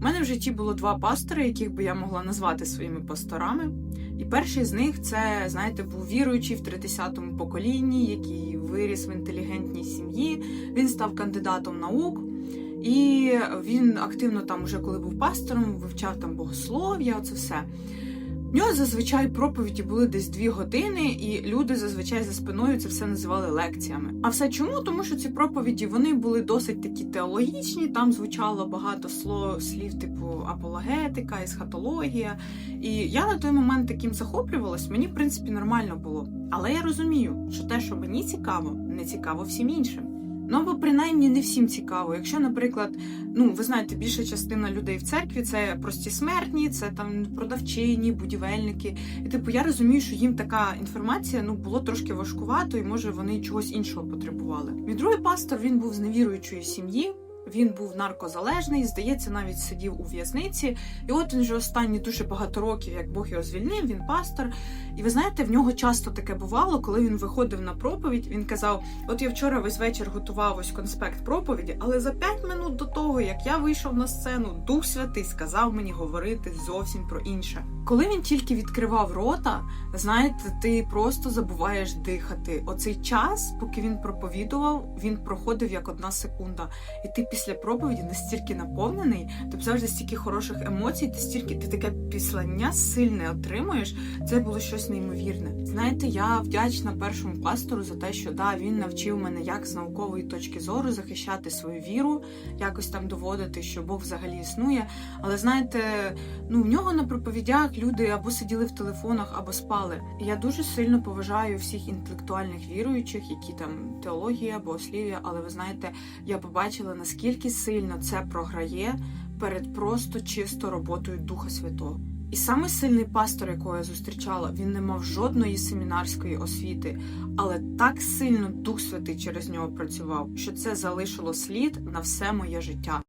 У мене в житті було два пастори, яких би я могла назвати своїми пасторами. І перший з них це, знаєте, був віруючий в 30-му поколінні, який виріс в інтелігентній сім'ї. Він став кандидатом наук. І він активно там, уже коли був пастором, вивчав там богослов'я, оце все. В нього зазвичай проповіді були десь дві години, і люди зазвичай за спиною це все називали лекціями. А все чому? Тому що ці проповіді вони були досить такі теологічні. Там звучало багато слов, слів, типу апологетика, есхатологія. І я на той момент таким захоплювалась. Мені в принципі нормально було. Але я розумію, що те, що мені цікаво, не цікаво всім іншим. Ну або принаймні не всім цікаво. Якщо, наприклад, ну ви знаєте, більша частина людей в церкві це прості смертні, це там продавчині, будівельники. І типу, я розумію, що їм така інформація ну було трошки важкувато, і може вони чогось іншого потребували. Мій другий пастор він був з невіруючої сім'ї. Він був наркозалежний, здається, навіть сидів у в'язниці. І от він вже останні дуже багато років, як Бог його звільнив, він пастор. І ви знаєте, в нього часто таке бувало, коли він виходив на проповідь. Він казав: От я вчора весь вечір готував ось конспект проповіді, але за 5 минут до того, як я вийшов на сцену, Дух Святий сказав мені говорити зовсім про інше. Коли він тільки відкривав рота, знаєте, ти просто забуваєш дихати. Оцей час, поки він проповідував, він проходив як одна секунда. І ти проповіді настільки наповнений, тобто завжди стільки хороших емоцій, ти стільки ти таке післання сильне отримуєш. Це було щось неймовірне. Знаєте, я вдячна першому пастору за те, що да, він навчив мене, як з наукової точки зору захищати свою віру, якось там доводити, що Бог взагалі існує. Але знаєте, ну в нього на проповідях люди або сиділи в телефонах, або спали. Я дуже сильно поважаю всіх інтелектуальних віруючих, які там теологія, богослів'я, але ви знаєте, я побачила наскільки сильно це програє перед просто чисто роботою Духа Святого. І саме сильний пастор, якого я зустрічала, він не мав жодної семінарської освіти, але так сильно Дух Святий через нього працював, що це залишило слід на все моє життя.